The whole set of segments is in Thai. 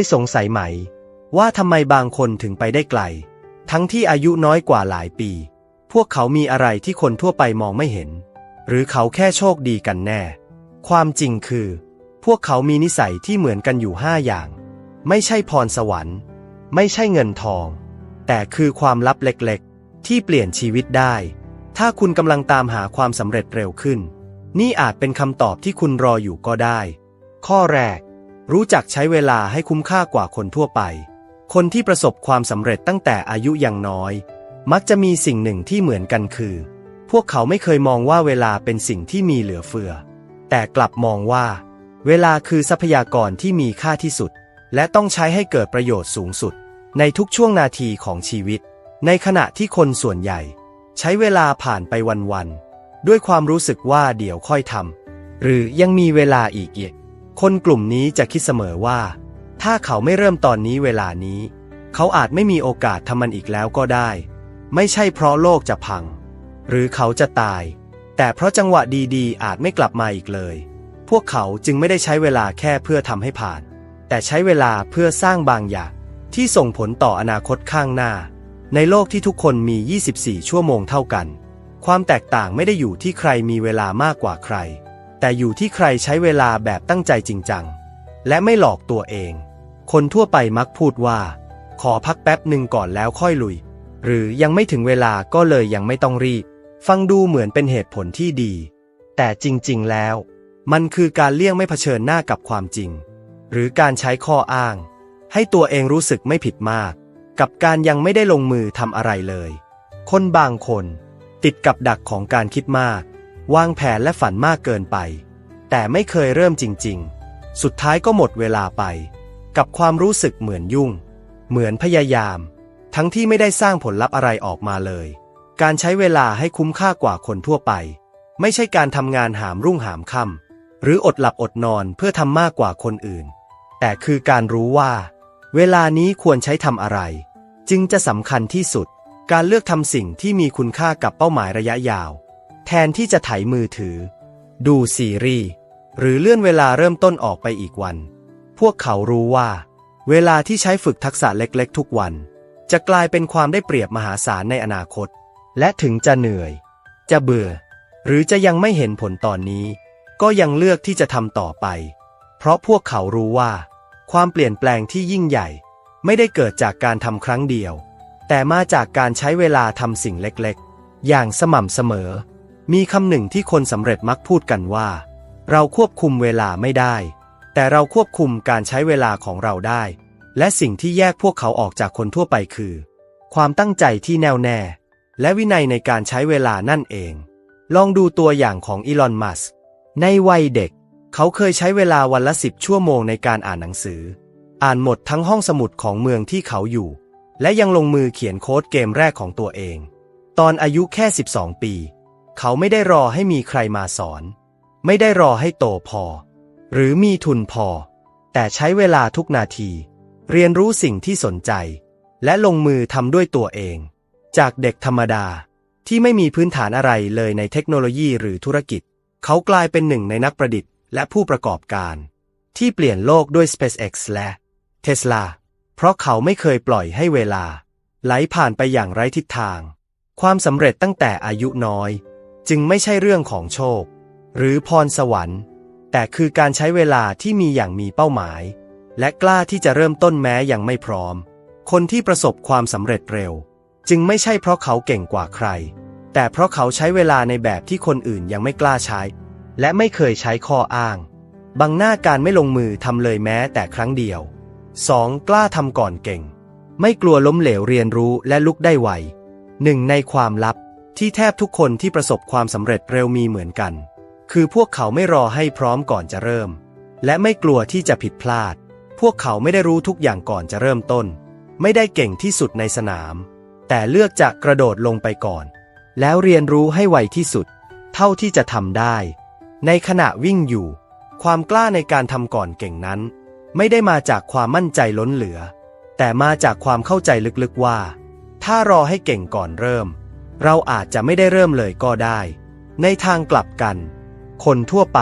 ยสงสัยไหม ว่าทำไมบางคนถึงไปได้ไกล ทั้งที่อายุน้อยกว่าหลายปี พวกเขามีอะไรที่คนทั่วไปมองไม่เห็น หรือเขาแค่โชคดีกันแน่ ความจริงคือ พวกเขามีนิสัยที่เหมือนกันอยู่ห้าอย่าง ไม่ใช่พรสวรรค์ ไม่ใช่เงินทอง แต่คือความลับเล็กๆ ที่เปลี่ยนชีวิตได้ ถ้าคุณกำลังตามหาความสำเร็จเร็วขึ้น นี่อาจเป็นคำตอบที่คุณรออยู่ก็ได้ ข้อแรก รู้จักใช้เวลาให้คุ้มค่ากว่าคนทั่วไป คนที่ประสบความสำเร็จตั้งแต่อายุยังน้อย มักจะมีสิ่งหนึ่งที่เหมือนกันคือ พวกเขาไม่เคยมองว่าเวลาเป็นสิ่งที่มีเหลือเฟือ แต่กลับมองว่า เวลาคือทรัพยากรที่มีค่าที่สุด และต้องใช้ให้เกิดประโยชน์สูงสุด ในทุกช่วงนาทีของชีวิต ในขณะที่คนส่วนใหญ่ ใช้เวลาผ่านไปวันๆด้วยความรู้สึกว่าเดี๋ยวค่อยทำหรือยังมีเวลาอีกเอีก คนกลุ่มนี้จะคิดเสมอว่า ถ้าเขาไม่เริ่มตอนนี้เวลานี้ เขาอาจไม่มีโอกาสทำมันอีกแล้วก็ได้ ไม่ใช่เพราะโลกจะพัง หรือเขาจะตาย แต่เพราะจังหวะดีๆ อาจไม่กลับมาอีกเลย พวกเขาจึงไม่ได้ใช้เวลาแค่เพื่อทำให้ผ่าน แต่ใช้เวลาเพื่อสร้างบางอย่างที่ส่งผลต่ออนาคตข้างหน้า ในโลกที่ทุกคนมี 24 ชั่วโมงเท่ากัน ความแตกต่างไม่ได้อยู่ที่ใครมีเวลามากกว่าใคร แต่อยู่ที่ใครใช้เวลาแบบตั้งใจจริงจัง และไม่หลอกตัวเอง คนทั่วไปมักพูดว่า ขอพักแป๊บหนึ่งก่อนแล้วค่อยลุย หรือยังไม่ถึงเวลาก็เลยยังไม่ต้องรีบ ฟังดูเหมือนเป็นเหตุผลที่ดี แต่จริงๆแล้ว มันคือการเลี่ยงไม่เผชิญหน้ากับความจริง หรือการใช้ข้ออ้าง ให้ตัวเองรู้สึกไม่ผิดมาก กับการยังไม่ได้ลงมือทำอะไรเลย คนบางคน ติดกับดักของการคิดมาก วางแผนและฝันมากเกินไป แต่ไม่เคยเริ่มจริง ๆ สุดท้ายก็หมดเวลาไป กับความรู้สึกเหมือนยุ่ง เหมือนพยายาม ทั้งที่ไม่ได้สร้างผลลัพธ์อะไรออกมาเลย การใช้เวลาให้คุ้มค่ากว่าคนทั่วไป ไม่ใช่การทำงานหามรุ่งหามค่ำหรืออดหลับอดนอนเพื่อทำมากกว่าคนอื่น แต่คือการรู้ว่า เวลานี้ควรใช้ทำอะไร จึงจะสำคัญที่สุด การเลือกทำสิ่งที่มีคุณค่ากับเป้าหมายระยะยาว แทนที่จะไถมือถือ ดูซีรีส์หรือเลื่อนเวลาเริ่มต้นออกไปอีกวัน พวกเขารู้ว่า เวลาที่ใช้ฝึกทักษะเล็กๆ ทุกวัน จะกลายเป็นความได้เปรียบมหาศาลในอนาคต และถึงจะเหนื่อย จะเบื่อ หรือจะยังไม่เห็นผลตอนนี้ ก็ยังเลือกที่จะทำต่อไป เพราะพวกเขารู้ว่า ความเปลี่ยนแปลงที่ยิ่งใหญ่ ไม่ได้เกิดจากการทำครั้งเดียว แต่มาจากการใช้เวลาทำสิ่งเล็กๆ อย่างสม่ำเสมอ มีคำหนึ่งที่คนสำเร็จมักพูดกันว่า เราควบคุมเวลาไม่ได้ แต่เราควบคุมการใช้เวลาของเราได้ และสิ่งที่แยกพวกเขาออกจากคนทั่วไปคือ ความตั้งใจที่แน่วแน่ และวินัยในการใช้เวลานั่นเอง ลองดูตัวอย่างของอีลอน มัสในวัยเด็ก เขาเคยใช้เวลาวันละสิบชั่วโมงในการอ่านหนังสือ อ่านหมดทั้งห้องสมุดของเมืองที่เขาอยู่ และยังลงมือเขียนโค้ดเกมแรกของตัวเอง ตอนอายุแค่ 12 ปี เขาไม่ได้รอให้มีใครมาสอน ไม่ได้รอให้โตพอ หรือมีทุนพอ แต่ใช้เวลาทุกนาที เรียนรู้สิ่งที่สนใจ และลงมือทำด้วยตัวเอง จากเด็กธรรมดาที่ไม่มีพื้นฐานอะไรเลยในเทคโนโลยีหรือธุรกิจ เขากลายเป็นหนึ่งในนักประดิษฐ์และผู้ประกอบการ ที่เปลี่ยนโลกด้วย SpaceX และ Tesla เพราะเขาไม่เคยปล่อยให้เวลา ไหลผ่านไปอย่างไร้ทิศทาง ความสำเร็จตั้งแต่อายุน้อย จึงไม่ใช่เรื่องของโชค หรือพรสวรรค์ แต่คือการใช้เวลาที่มีอย่างมีเป้าหมาย และกล้าที่จะเริ่มต้นแม้ยังไม่พร้อม คนที่ประสบความสำเร็จเร็ว จึงไม่ใช่เพราะเขาเก่งกว่าใคร แต่เพราะเขาใช้เวลาในแบบที่คนอื่นยังไม่กล้าใช้ และไม่เคยใช้ข้ออ้าง บังหน้าการไม่ลงมือทำเลยแม้แต่ครั้งเดียว 2. กล้าทำก่อนเก่ง ไม่กลัวล้มเหลวเรียนรู้และลุกได้ไวหนึ่งในความลับ ที่แทบทุกคนที่ประสบความสำเร็จเร็วมีเหมือนกัน คือพวกเขาไม่รอให้พร้อมก่อนจะเริ่ม และไม่กลัวที่จะผิดพลาด พวกเขาไม่ได้รู้ทุกอย่างก่อนจะเริ่มต้น ไม่ได้เก่งที่สุดในสนาม แต่เลือกจะกระโดดลงไปก่อน แล้วเรียนรู้ให้ไวที่สุด เท่าที่จะทำได้ ในขณะวิ่งอยู่ ความกล้าในการทำก่อนเก่งนั้น ไม่ได้มาจากความมั่นใจล้นเหลือ แต่มาจากความเข้าใจลึกๆว่า ถ้ารอให้เก่งก่อนเริ่ม เราอาจจะไม่ได้เริ่มเลยก็ได้ ในทางกลับกัน คนทั่วไป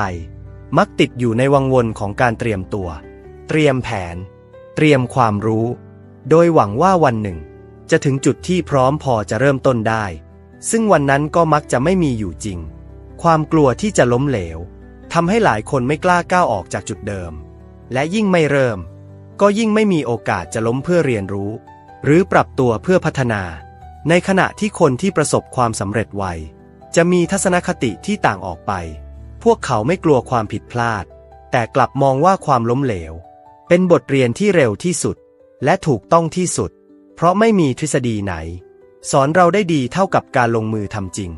มักติดอยู่ในวังวนของการเตรียมตัว เตรียมแผน เตรียมความรู้ โดยหวังว่าวันหนึ่ง จะถึงจุดที่พร้อมพอจะเริ่มต้นได้ ซึ่งวันนั้นก็มักจะไม่มีอยู่จริง ความกลัวที่จะล้มเหลวทำให้หลายคนไม่กล้าก้าวออกจากจุดเดิม และยิ่งไม่เริ่ม ก็ยิ่งไม่มีโอกาสจะล้มเพื่อเรียนรู้ หรือปรับตัวเพื่อพัฒนา ในขณะที่คนที่ประสบความสำเร็จไว จะมีทัศนคติที่ต่างออกไป พวกเขาไม่กลัวความผิดพลาด แต่กลับมองว่าความล้มเหลว เป็นบทเรียนที่เร็วที่สุด และถูกต้องที่สุด เพราะไม่มีทฤษฎีไหน สอนเราได้ดีเท่ากับการลงมือทำจริง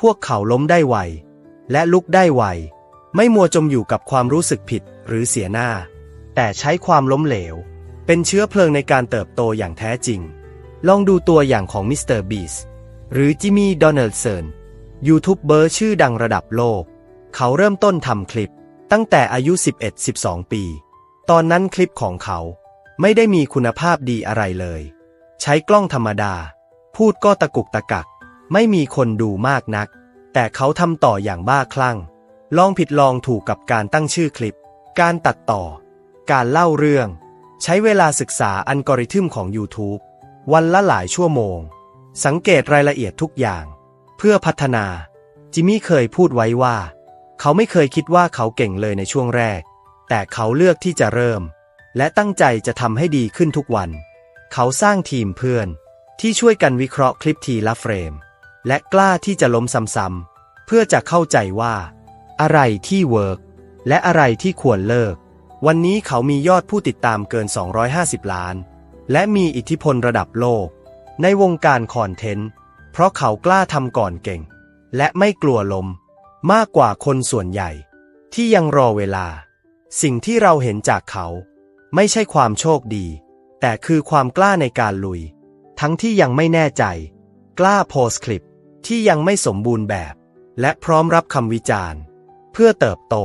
พวกเขาล้มได้ไว และลุกได้ไว ไม่มัวจมอยู่กับความรู้สึกผิดหรือเสียหน้า แต่ใช้ความล้มเหลว เป็นเชื้อเพลิงในการเติบโตอย่างแท้จริง ลองดูตัวอย่างของมิสเตอร์บีสหรือจิมมี่ดอนเนลเซนยูทูบเบอร์ชื่อดังระดับโลก เขาเริ่มต้นทำคลิป ตั้งแต่อายุ 11-12 ปี ตอนนั้นคลิปของเขา ไม่ได้มีคุณภาพดีอะไรเลย ใช้กล้องธรรมดา พูดก็ตะกุกตะกัก ไม่มีคนดูมากนัก แต่เขาทำต่ออย่างบ้าคลั่ง ลองผิดลองถูกกับการตั้งชื่อคลิป การตัดต่อ การเล่าเรื่อง ใช้เวลาศึกษาอัลกอริทึมของ YouTube วันละหลายชั่วโมง สังเกตรายละเอียดทุกอย่าง เพื่อพัฒนา จิมมี่เคยพูดไว้ว่า เขาไม่เคยคิดว่าเขาเก่งเลยในช่วงแรก แต่เขาเลือกที่จะเริ่ม และตั้งใจจะทำให้ดีขึ้นทุกวัน เขาสร้างทีมเพื่อน ที่ช่วยกันวิเคราะห์คลิปทีละเฟรม และกล้าที่จะล้มซ้ำๆเพื่อจะเข้าใจว่า อะไรที่เวิร์กและอะไรที่ควรเลิก วันนี้เขามียอดผู้ติดตามเกิน 250 ล้าน และมีอิทธิพลระดับโลก ในวงการคอนเทนต์ เพราะเขากล้าทำก่อนเก่ง และไม่กลัวลม มากกว่าคนส่วนใหญ่ ที่ยังรอเวลา สิ่งที่เราเห็นจากเขา ไม่ใช่ความโชคดี แต่คือความกล้าในการลุย ทั้งที่ยังไม่แน่ใจ กล้าโพสคลิปที่ยังไม่สมบูรณ์แบบ และพร้อมรับคำวิจารณ์ เพื่อเติบโต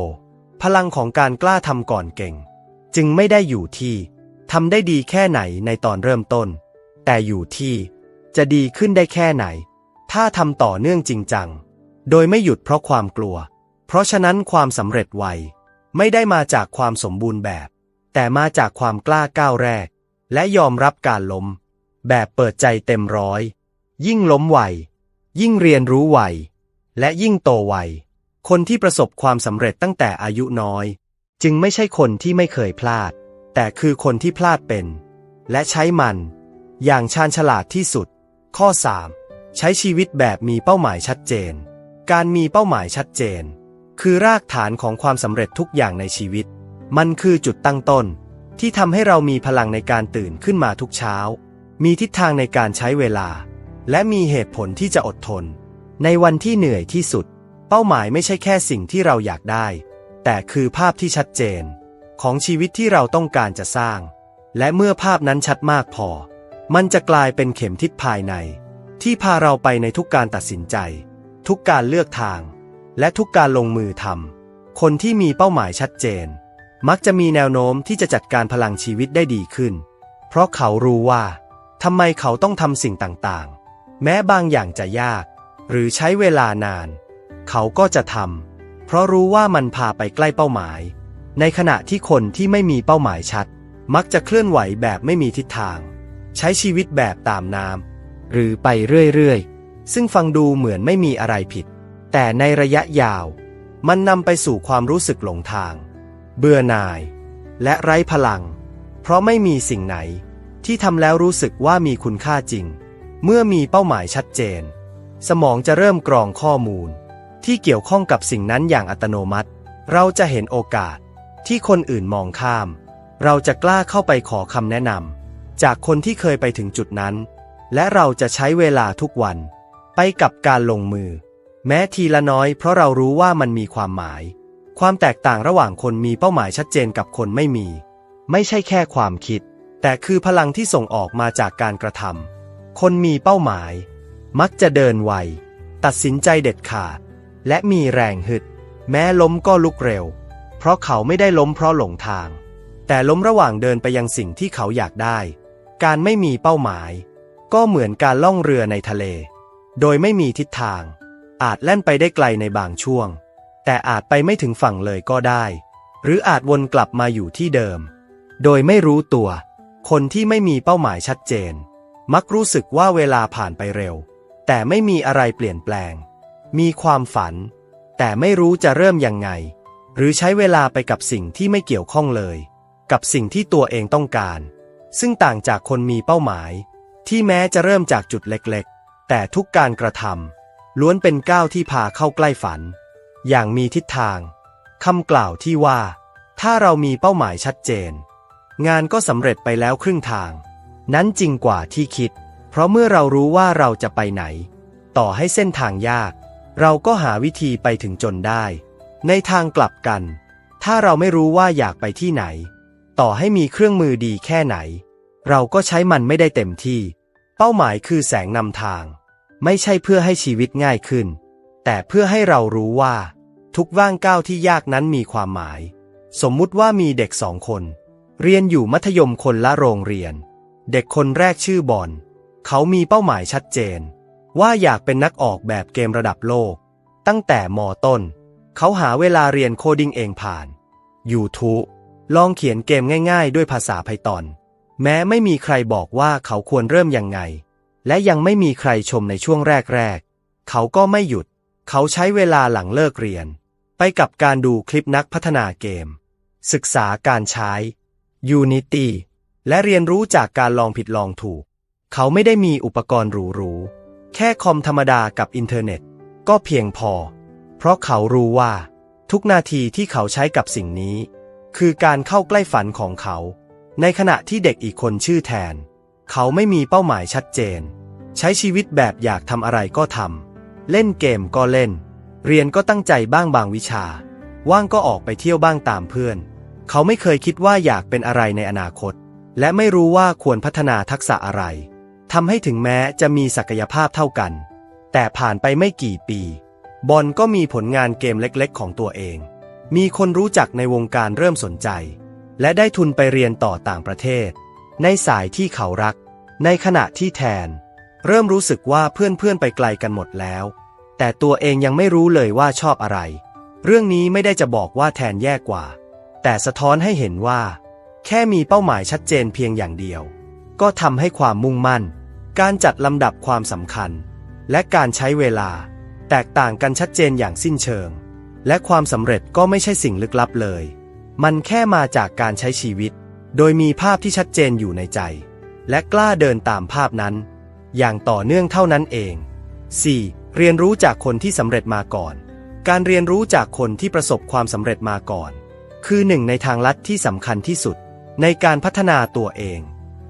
พลังของการกล้าทำก่อนเก่ง จึงไม่ได้อยู่ที่ ทำได้ดีแค่ไหนในตอนเริ่มต้น แต่อยู่ที่ จะดีขึ้นได้แค่ไหน ถ้าทำต่อเนื่องจริงจัง โดยไม่หยุดเพราะความกลัว เพราะฉะนั้นความสำเร็จไว ไม่ได้มาจากความสมบูรณ์แบบ แต่มาจากความกล้าก้าวแรก และยอมรับการล้ม แบบเปิดใจเต็มร้อย ยิ่งล้มไว ยิ่งเรียนรู้ไว และยิ่งโตไว คนที่ประสบความสำเร็จตั้งแต่อายุน้อย จึงไม่ใช่คนที่ไม่เคยพลาด แต่คือคนที่พลาดเป็น และใช้มัน อย่างชาญฉลาดที่สุด ข้อ 3. ใช้ชีวิตแบบมีเป้าหมายชัดเจน การมีเป้าหมายชัดเจน คือรากฐานของความสำเร็จทุกอย่างในชีวิต มันคือจุดตั้งต้น ที่ทำให้เรามีพลังในการตื่นขึ้นมาทุกเช้า มีทิศทางในการใช้เวลา และมีเหตุผลที่จะอดทน ในวันที่เหนื่อยที่สุด เป้าหมายไม่ใช่แค่สิ่งที่เราอยากได้ แต่คือภาพที่ชัดเจน ของชีวิตที่เราต้องการจะสร้าง และเมื่อภาพนั้นชัดมากพอ มันจะกลายเป็นเข็มทิศภายใน ที่พาเราไปในทุกการตัดสินใจ ทุกการเลือกทาง และทุกการลงมือทำคนที่มีเป้าหมายชัดเจน มักจะมีแนวโน้มที่จะจัดการพลังชีวิตได้ดีขึ้น เพราะเขารู้ว่าทำไมเขาต้องทำสิ่งต่างๆ แม้บางอย่างจะยาก หรือใช้เวลานาน เขาก็จะทำเพราะรู้ว่ามันพาไปใกล้เป้าหมาย ในขณะที่คนที่ไม่มีเป้าหมายชัด มักจะเคลื่อนไหวแบบไม่มีทิศทาง ใช้ชีวิตแบบตามน้ำหรือไปเรื่อยๆ ซึ่งฟังดูเหมือนไม่มีอะไรผิด แต่ในระยะยาว มันนำไปสู่ความรู้สึกหลงทาง เบื่อหน่าย และไร้พลัง เพราะไม่มีสิ่งไหน ที่ทำแล้วรู้สึกว่ามีคุณค่าจริง เมื่อมีเป้าหมายชัดเจน สมองจะเริ่มกรองข้อมูล ที่เกี่ยวข้องกับสิ่งนั้นอย่างอัตโนมัติ เราจะเห็นโอกาส ที่คนอื่นมองข้าม เราจะกล้าเข้าไปขอคำแนะนำจากคนที่เคยไปถึงจุดนั้น และเราจะใช้เวลาทุกวัน ไปกับการลงมือ แม้ทีละน้อยเพราะเรารู้ว่ามันมีความหมาย ความแตกต่างระหว่างคนมีเป้าหมายชัดเจนกับคนไม่มี ไม่ใช่แค่ความคิด แต่คือพลังที่ส่งออกมาจากการกระทำคนมีเป้าหมาย มักจะเดินไวตัดสินใจเด็ดขาด และมีแรงฮึด แม้ล้มก็ลุกเร็ว ราะเขาไม่ได้ล้มเพราะหลงทาง แต่ล้มระหว่างเดินไปยังสิ่งที่เขาอยากได้ การไม่มีเป้าหมาย ก็เหมือนการล่องเรือในทะเล โดยไม่มีทิศทาง อาจแล่นไปได้ไกลในบางช่วง แต่อาจไปไม่ถึงฝั่งเลยก็ได้ หรืออาจวนกลับมาอยู่ที่เดิม โดยไม่รู้ตัว คนที่ไม่มีเป้าหมายชัดเจน มักรู้สึกว่าเวลาผ่านไปเร็ว แต่ไม่มีอะไรเปลี่ยนแปลง มีความฝัน แต่ไม่รู้จะเริ่มยังไง หรือใช้เวลาไปกับสิ่งที่ไม่เกี่ยวข้องเลย กับสิ่งที่ตัวเองต้องการ ซึ่งต่างจากคนมีเป้าหมาย ที่แม้จะเริ่มจากจุดเล็กๆ แต่ทุกการกระทำล้วนเป็นก้าวที่พาเข้าใกล้ฝัน อย่างมีทิศทางคำกล่าวที่ว่า ถ้าเรามีเป้าหมายชัดเจน งานก็สำเร็จไปแล้วครึ่งทาง นั้นจริงกว่าที่คิด เพราะเมื่อเรารู้ว่าเราจะไปไหน ต่อให้เส้นทางยาก เราก็หาวิธีไปถึงจนได้ ในทางกลับกัน ถ้าเราไม่รู้ว่าอยากไปที่ไหน ต่อให้มีเครื่องมือดีแค่ไหน เราก็ใช้มันไม่ได้เต็มที่ เป้าหมายคือแสงนำทาง ไม่ใช่เพื่อให้ชีวิตง่ายขึ้น แต่เพื่อให้เรารู้ว่า ทุกว่างก้าวที่ยากนั้นมีความหมาย สมมุติว่ามีเด็กสองคน เรียนอยู่มัธยมคนละโรงเรียน เด็กคนแรกชื่อบอลเขามีเป้าหมายชัดเจน ว่าอยากเป็นนักออกแบบเกมระดับโลก ตั้งแต่มต้น เขาหาเวลาเรียนโคดิ้งเองผ่าน YouTube ลองเขียนเกมง่ายๆ ด้วยภาษาไพตอนแม้ไม่มีใครบอกว่าเขาควรเริ่มยังไง และยังไม่มีใครชมในช่วงแรกๆ เขาก็ไม่หยุด เขาใช้เวลาหลังเลิกเรียน ไปกับการดูคลิปนักพัฒนาเกม ศึกษาการใช้ Unity และเรียนรู้จากการลองผิดลองถูก เขาไม่ได้มีอุปกรณ์หรูๆ แค่คอมธรรมดากับอินเทอร์เน็ต ก็เพียงพอ เพราะเขารู้ว่า ทุกนาทีที่เขาใช้กับสิ่งนี้ คือการเข้าใกล้ฝันของเขา ในขณะที่เด็กอีกคนชื่อแทน เขาไม่มีเป้าหมายชัดเจน ใช้ชีวิตแบบอยากทำอะไรก็ทำเล่นเกมก็เล่น เรียนก็ตั้งใจบ้างบางวิชา ว่างก็ออกไปเที่ยวบ้างตามเพื่อน เขาไม่เคยคิดว่าอยากเป็นอะไรในอนาคต และไม่รู้ว่าควรพัฒนาทักษะอะไรทำให้ถึงแม้จะมีศักยภาพเท่ากัน แต่ผ่านไปไม่กี่ปี บอลก็มีผลงานเกมเล็กๆ ของตัวเอง มีคนรู้จักในวงการเริ่มสนใจ และได้ทุนไปเรียนต่อต่างประเทศ ในสายที่เขารัก ในขณะที่แทน เริ่มรู้สึกว่าเพื่อนๆไปไกลกันหมดแล้ว แต่ตัวเองยังไม่รู้เลยว่าชอบอะไร เรื่องนี้ไม่ได้จะบอกว่าแทนแย่กว่า แต่สะท้อนให้เห็นว่า แค่มีเป้าหมายชัดเจนเพียงอย่างเดียว ก็ทำให้ความมุ่งมั่น การจัดลำดับความสำคัญ และการใช้เวลา แตกต่างกันชัดเจนอย่างสิ้นเชิง และความสำเร็จก็ไม่ใช่สิ่งลึกลับเลย มันแค่มาจากการใช้ชีวิต โดยมีภาพที่ชัดเจนอยู่ในใจ และกล้าเดินตามภาพนั้น อย่างต่อเนื่องเท่านั้นเอง 4. เรียนรู้จากคนที่สำเร็จมาก่อน การเรียนรู้จากคนที่ประสบความสำเร็จมาก่อน คือหนึ่งในทางลัดที่สำคัญที่สุด ในการพัฒนาตัวเอง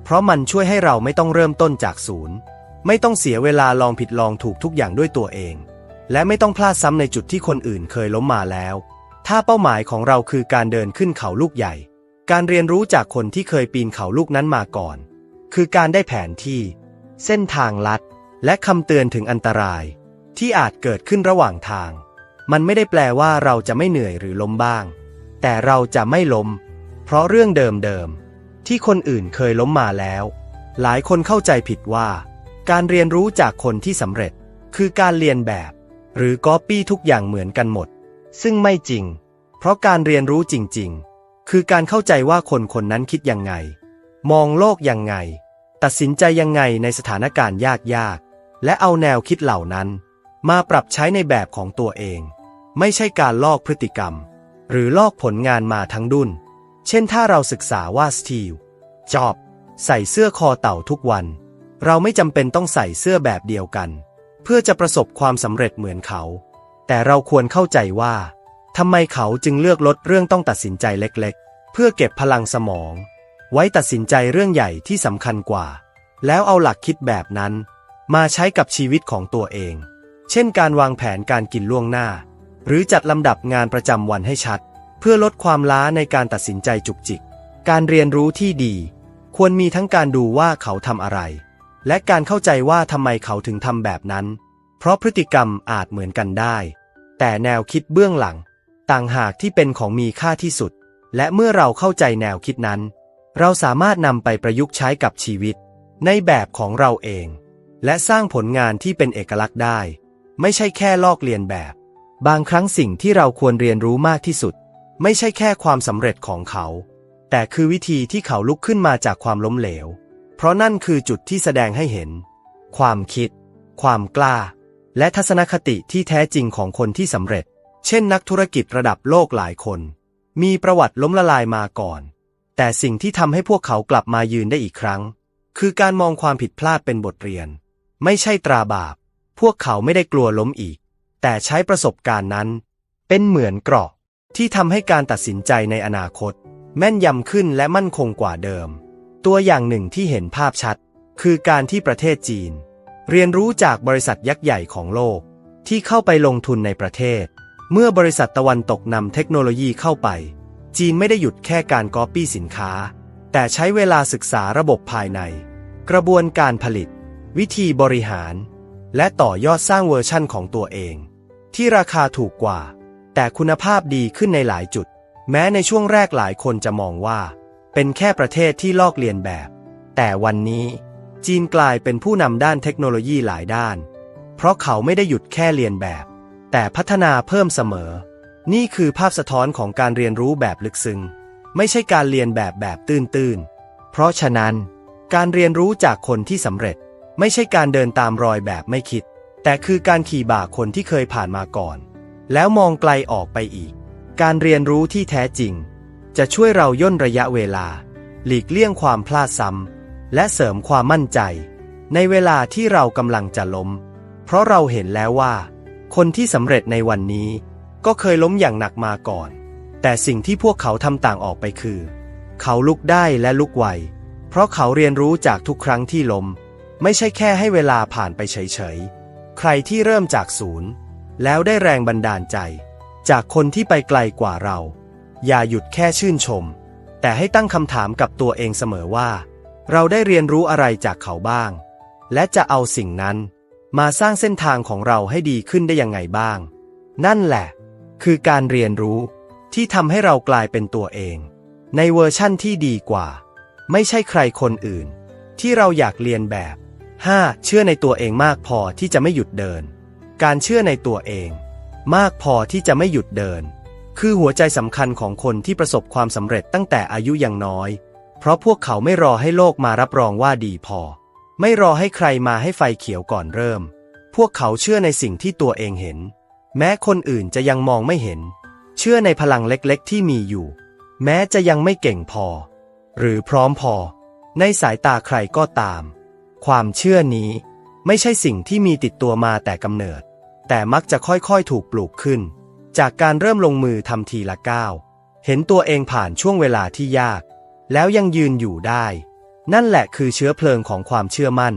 เพราะมันช่วยให้เราไม่ต้องเริ่มต้นจากศูนย์ ไม่ต้องเสียเวลาลองผิดลองถูกทุกอย่างด้วยตัวเอง และไม่ต้องพลาดซ้ำในจุดที่คนอื่นเคยล้มมาแล้ว ถ้าเป้าหมายของเราคือการเดินขึ้นเขาลูกใหญ่ การเรียนรู้จากคนที่เคยปีนเขาลูกนั้นมาก่อน คือการได้แผนที่ เส้นทางลัด และคำเตือนถึงอันตราย ที่อาจเกิดขึ้นระหว่างทาง มันไม่ได้แปลว่าเราจะไม่เหนื่อยหรือล้มบ้าง แต่เราจะไม่ล้ม เพราะเรื่องเดิมๆที่คนอื่นเคยล้มมาแล้ว หลายคนเข้าใจผิดว่า การเรียนรู้จากคนที่สำเร็จ คือการเรียนแบบ หรือก๊อปปี้ทุกอย่างเหมือนกันหมด ซึ่งไม่จริง เพราะการเรียนรู้จริง ๆ คือการเข้าใจว่าคนคนนั้นคิดยังไง มองโลกยังไง ตัดสินใจยังไงในสถานการณ์ยากๆ และเอาแนวคิดเหล่านั้น มาปรับใช้ในแบบของตัวเอง ไม่ใช่การลอกพฤติกรรม หรือลอกผลงานมาทั้งดุนเช่นถ้าเราศึกษาว่าสตีวจอบ ใส่เสื้อคอเต่าทุกวัน เราไม่จำเป็นต้องใส่เสื้อแบบเดียวกัน เพื่อจะประสบความสำเร็จเหมือนเขา แต่เราควรเข้าใจว่าทำไมเขาจึงเลือกลดเรื่องต้องตัดสินใจเล็กๆ เพื่อเก็บพลังสมอง ไว้ตัดสินใจเรื่องใหญ่ที่สำคัญกว่า แล้วเอาหลักคิดแบบนั้น มาใช้กับชีวิตของตัวเอง เช่นการวางแผนการกินล่วงหน้า หรือจัดลำดับงานประจำวันให้ชัด เพื่อลดความล้าในการตัดสินใจจุกจิก การเรียนรู้ที่ดี ควรมีทั้งการดูว่าเขาทำอะไร และการเข้าใจว่าทำไมเขาถึงทำแบบนั้น เพราะพฤติกรรมอาจเหมือนกันได้ แต่แนวคิดเบื้องหลัง ต่างหากที่เป็นของมีค่าที่สุด และเมื่อเราเข้าใจแนวคิดนั้น เราสามารถนำไปประยุกต์ใช้กับชีวิต ในแบบของเราเอง และสร้างผลงานที่เป็นเอกลักษณ์ได้ ไม่ใช่แค่ลอกเลียนแบบ บางครั้งสิ่งที่เราควรเรียนรู้มากที่สุด ไม่ใช่แค่ความสำเร็จของเขาแแต่คือวิธีที่เขาลุกขึ้นมาจากความล้มเหลว เพราะนั่นคือจุดที่แสดงให้เห็น ความคิด ความกล้า และทัศนคติที่แท้จริงของคนที่สำเร็จ เช่นนักธุรกิจระดับโลกหลายคน มีประวัติล้มละลายมาก่อน แต่สิ่งที่ทำให้พวกเขากลับมายืนได้อีกครั้ง คือการมองความผิดพลาดเป็นบทเรียน ไม่ใช่ตราบาป พวกเขาไม่ได้กลัวล้มอีก แต่ใช้ประสบการณ์นั้น เป็นเหมือนเกราะที่ทำให้การตัดสินใจในอนาคต แม่นยำขึ้นและมั่นคงกว่าเดิม ตัวอย่างหนึ่งที่เห็นภาพชัด คือการที่ประเทศจีน เรียนรู้จากบริษัทยักษ์ใหญ่ของโลก ที่เข้าไปลงทุนในประเทศ เมื่อบริษัทตะวันตกนำเทคโนโลยีเข้าไป จีนไม่ได้หยุดแค่การก๊อปปี้สินค้า แต่ใช้เวลาศึกษาระบบภายใน กระบวนการผลิต วิธีบริหาร และต่อยอดสร้างเวอร์ชั่นของตัวเอง ที่ราคาถูกกว่า แต่คุณภาพดีขึ้นในหลายจุด แม้ในช่วงแรกหลายคนจะมองว่า เป็นแค่ประเทศที่ลอกเลียนแบบ แต่วันนี้จีนกลายเป็นผู้นำด้านเทคโนโลยีหลายด้าน เพราะเขาไม่ได้หยุดแค่เรียนแบบ แต่พัฒนาเพิ่มเสมอ นี่คือภาพสะท้อนของการเรียนรู้แบบลึกซึ้งไม่ใช่การเรียนแบบแบบตื้นๆ เพราะฉะนั้น การเรียนรู้จากคนที่สำเร็จ ไม่ใช่การเดินตามรอยแบบไม่คิด แต่คือการขี่บ่าคนที่เคยผ่านมาก่อน แล้วมองไกลออกไปอีก การเรียนรู้ที่แท้จริง จะช่วยเราย่นระยะเวลา หลีกเลี่ยงความพลาดซ้ำและเสริมความมั่นใจ ในเวลาที่เรากำลังจะล้ม เพราะเราเห็นแล้วว่า คนที่สำเร็จในวันนี้ ก็เคยล้มอย่างหนักมาก่อน แต่สิ่งที่พวกเขาทำต่างออกไปคือ เขาลุกได้และลุกไวเพราะเขาเรียนรู้จากทุกครั้งที่ล้ม ไม่ใช่แค่ให้เวลาผ่านไปเฉยๆ ใครที่เริ่มจากศูนย์ แล้วได้แรงบันดาลใจ จากคนที่ไปไกลกว่าเรา อย่าหยุดแค่ชื่นชม แต่ให้ตั้งคำถามกับตัวเองเสมอว่า เราได้เรียนรู้อะไรจากเขาบ้าง และจะเอาสิ่งนั้นมาสร้างเส้นทางของเราให้ดีขึ้นได้ยังไงบ้าง นั่นแหละ คือการเรียนรู้ที่ทำให้เรากลายเป็นตัวเอง ในเวอร์ชั่นที่ดีกว่า ไม่ใช่ใครคนอื่น ที่เราอยากเรียนแบบ 5. เชื่อในตัวเองมากพอที่จะไม่หยุดเดิน การเชื่อในตัวเอง มากพอที่จะไม่หยุดเดิน คือหัวใจสำคัญของคนที่ประสบความสำเร็จตั้งแต่อายุยังน้อย เพราะพวกเขาไม่รอให้โลกมารับรองว่าดีพอ ไม่รอให้ใครมาให้ไฟเขียวก่อนเริ่ม พวกเขาเชื่อในสิ่งที่ตัวเองเห็น แม้คนอื่นจะยังมองไม่เห็น เชื่อในพลังเล็กๆ ที่มีอยู่ แม้จะยังไม่เก่งพอ หรือพร้อมพอ ในสายตาใครก็ตาม ความเชื่อนี้ไม่ใช่สิ่งที่มีติดตัวมาแต่กำเนิด แต่มักจะค่อยๆ ถูกปลูกขึ้น จากการเริ่มลงมือทำทีละก้าว เห็นตัวเองผ่านช่วงเวลาที่ยาก แล้วยังยืนอยู่ได้ นั่นแหละคือเชื้อเพลิงของความเชื่อมั่น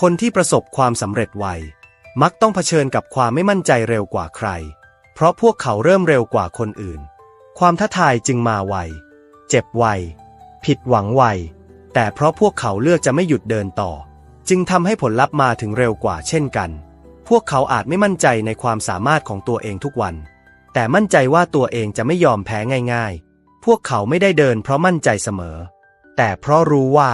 คนที่ประสบความสำเร็จไว มักต้องเผชิญกับความไม่มั่นใจเร็วกว่าใคร เพราะพวกเขาเริ่มเร็วกว่าคนอื่น ความท้าทายจึงมาไว เจ็บไว ผิดหวังไว แต่เพราะพวกเขาเลือกจะไม่หยุดเดินต่อ จึงทำให้ผลลัพธ์มาถึงเร็วกว่าเช่นกัน พวกเขาอาจไม่มั่นใจในความสามารถของตัวเองทุกวัน แต่มั่นใจว่าตัวเองจะไม่ยอมแพ้ง่าย ๆ พวกเขาไม่ได้เดินเพราะมั่นใจเสมอ แต่เพราะรู้ว่า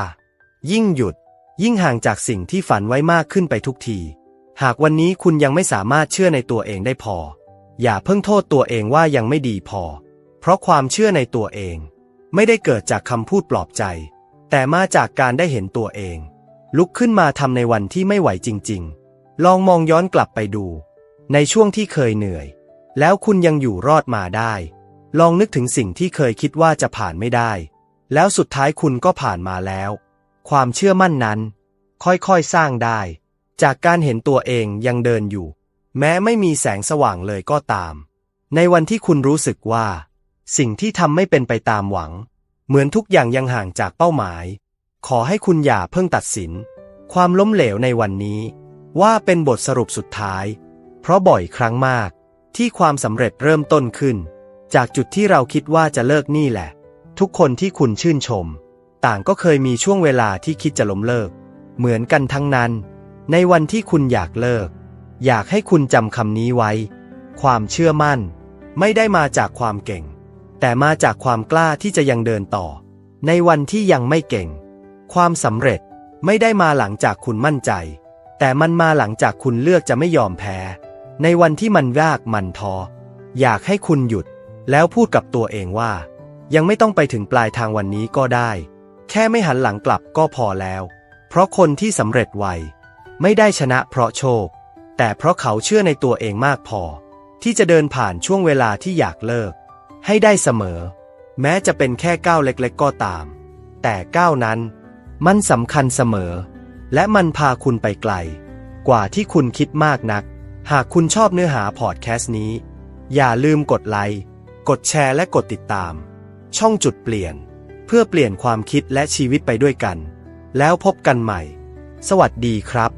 ยิ่งหยุด ยิ่งห่างจากสิ่งที่ฝันไว้มากขึ้นไปทุกที หากวันนี้คุณยังไม่สามารถเชื่อในตัวเองได้พอ อย่าเพิ่งโทษตัวเองว่ายังไม่ดีพอ เพราะความเชื่อในตัวเอง ไม่ได้เกิดจากคำพูดปลอบใจ แต่มาจากการได้เห็นตัวเอง ลุกขึ้นมาทำในวันที่ไม่ไหวจริง ๆ ลองมองย้อนกลับไปดู ในช่วงที่เคยเหนื่อย แล้วคุณยังอยู่รอดมาได้ ลองนึกถึงสิ่งที่เคยคิดว่าจะผ่านไม่ได้ แล้วสุดท้ายคุณก็ผ่านมาแล้ว ความเชื่อมั่นนั้น ค่อยๆสร้างได้ จากการเห็นตัวเองยังเดินอยู่ แม้ไม่มีแสงสว่างเลยก็ตาม ในวันที่คุณรู้สึกว่า สิ่งที่ทำไม่เป็นไปตามหวัง เหมือนทุกอย่างยังห่างจากเป้าหมาย ขอให้คุณอย่าเพิ่งตัดสิน ความล้มเหลวในวันนี้ ว่าเป็นบทสรุปสุดท้าย เพราะบ่อยครั้งมาก ที่ความสำเร็จเริ่มต้นขึ้น จากจุดที่เราคิดว่าจะเลิกนี่แหละ ทุกคนที่คุณชื่นชม ต่างก็เคยมีช่วงเวลาที่คิดจะล้มเลิก เหมือนกันทั้งนั้น ในวันที่คุณอยากเลิก อยากให้คุณจำคำนี้ไว้ ความเชื่อมั่น ไม่ได้มาจากความเก่ง แต่มาจากความกล้าที่จะยังเดินต่อ ในวันที่ยังไม่เก่ง ความสำเร็จไม่ได้มาหลังจากคุณมั่นใจ แต่มันมาหลังจากคุณเลือกจะไม่ยอมแพ้ ในวันที่มันยากมันท้ออยากให้คุณหยุด แล้วพูดกับตัวเองว่า ยังไม่ต้องไปถึงปลายทางวันนี้ก็ได้ แค่ไม่หันหลังกลับก็พอแล้ว เพราะคนที่สำเร็จไว ไม่ได้ชนะเพราะโชค แต่เพราะเขาเชื่อในตัวเองมากพอ ที่จะเดินผ่านช่วงเวลาที่อยากเลิก ให้ได้เสมอ แม้จะเป็นแค่ก้าวเล็กๆ ก็ตาม แต่ก้าวนั้น มันสำคัญเสมอ และมันพาคุณไปไกล กว่าที่คุณคิดมากนัก หากคุณชอบเนื้อหาพอดแคสต์นี้ อย่าลืมกดไลค์ กดแชร์และกดติดตาม ช่องจุดเปลี่ยน เพื่อเปลี่ยนความคิดและชีวิตไปด้วยกัน แล้วพบกันใหม่ สวัสดีครับ